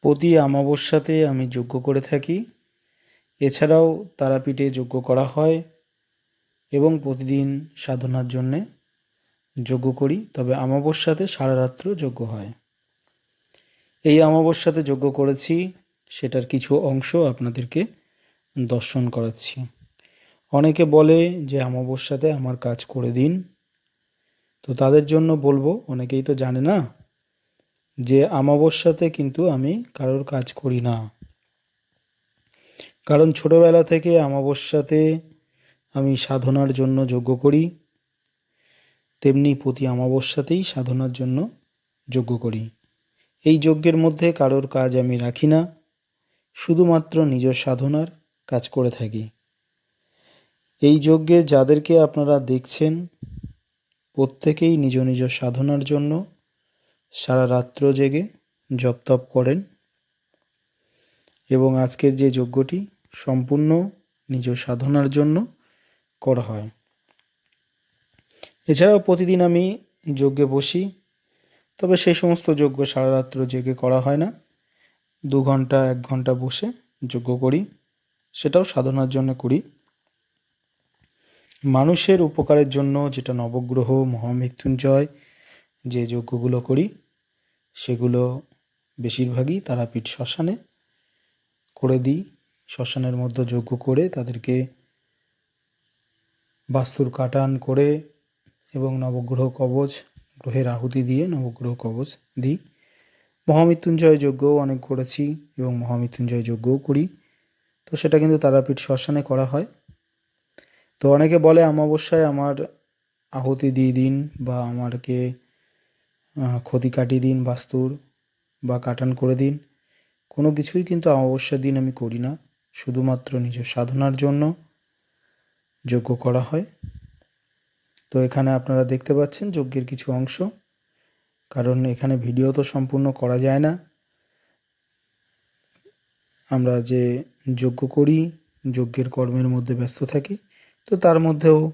প্রতি অমাবস্যাতে আমি যজ্ঞ করে থাকি। এছাড়াও তারাপীঠে যজ্ঞ করা হয় এবং প্রতিদিন সাধনার জন্যে যজ্ঞ করি, তবে অমাবস্যাতে সারা রাত্র যজ্ঞ হয়। এই অমাবস্যাতে যজ্ঞ করেছি, সেটার কিছু অংশ আপনাদেরকে দর্শন করাচ্ছি। অনেকে বলে যে অমাবস্যাতে আমার কাজ করে দিন, তো তাদের জন্য বলব, অনেকেই তো জানে না। যে আমাবস্যাতে কিন্তু আমি কারোর কাজ করি না। কারণ ছোটবেলা থেকে অমাবস্যাতে আমি সাধনার জন্য যজ্ঞ করি। তেমনি প্রতি আমাবস্যাতেই সাধনার জন্য যোগ্য করি। এই যজ্ঞের মধ্যে কারোর কাজ আমি রাখি না। শুধুমাত্র নিজ সাধনার কাজ করে থাকি। এই যজ্ঞে যাদেরকে আপনারা দেখছেন, প্রত্যেকেই নিজ নিজ সাধনার জন্য সারা রাত্র জেগে জপ তপ করেন এবং আজকের যে যজ্ঞটি সম্পূর্ণ নিজ সাধনার জন্য করা হয়। এছাড়াও প্রতিদিন আমি যজ্ঞে বসি, তবে সেই সমস্ত যজ্ঞ সারা রাত্র জেগে করা হয় না। দু ঘণ্টা, এক ঘণ্টা বসে যজ্ঞ করি, সেটাও সাধনার জন্য করি। মানুষের উপকারের জন্য যেটা নবগ্রহ, মহামৃত্যুঞ্জয় যে যজ্ঞগুলো করি, সেগুলো বেশিরভাগই তারাপীঠ শ্মশানে করে দিই। শ্মশানের মধ্যে যজ্ঞ করে তাদেরকে বাস্তুর কাটান করে এবং নবগ্রহ কবচ, গ্রহের আহুতি দিয়ে নবগ্রহ কবচ দিই। মহামৃত্যুঞ্জয় যজ্ঞও অনেক করেছি এবং মহামৃত্যুঞ্জয় যজ্ঞও করি। তো সেটা কিন্তু তারাপীঠ শ্মশানে করা হয়। তো অনেকে বলে, অমাবস্যায় আমার আহুতি দিয়ে দিন বা আমারকে ক্ষতি কাটিয়ে দিন, বাস্তুর বা কাটান করে দিন। কোনো কিছুই কিন্তু অমাবস্যার দিন আমি করি না। শুধুমাত্র নিজের সাধনার জন্য যজ্ঞ করা হয়। তো এখানে আপনারা দেখতে পাচ্ছেন যজ্ঞের কিছু অংশ। কারণ এখানে ভিডিও তো সম্পূর্ণ করা যায় না। আমরা যে যজ্ঞ করি, যজ্ঞের কর্মের মধ্যে ব্যস্ত থাকি, তো তার মধ্যেও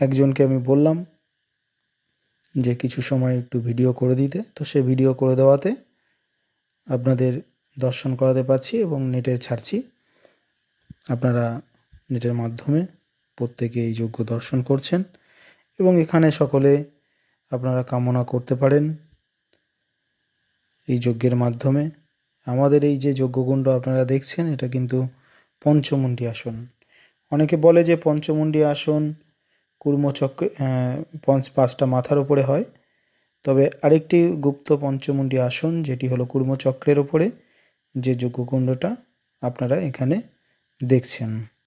একজনকে আমি বললাম যে কিছু সময় একটু ভিডিও করে দিতে। তো সে ভিডিও করে দেওয়াতে আপনাদের দর্শন করাতে পারছি এবং নেটে ছাড়ছি। আপনারা নেটের মাধ্যমে প্রত্যেকে এই যোগ্য দর্শন করছেন এবং এখানে সকলে আপনারা কামনা করতে পারেন এই যজ্ঞের মাধ্যমে। আমাদের এই যে যজ্ঞকুণ্ড আপনারা দেখছেন, এটা কিন্তু পঞ্চমুণ্ডী আসন। অনেকে বলে যে পঞ্চমুণ্ডী আসন কুর্মচক্র পঞ্চ পাঁচটা মাথার ওপরে হয়। তবে আরেকটি গুপ্ত পঞ্চমুণ্ডী আসন, যেটি হলো কুর্মচক্রের ওপরে যে যজ্ঞকুণ্ডটা আপনারা এখানে দেখছেন।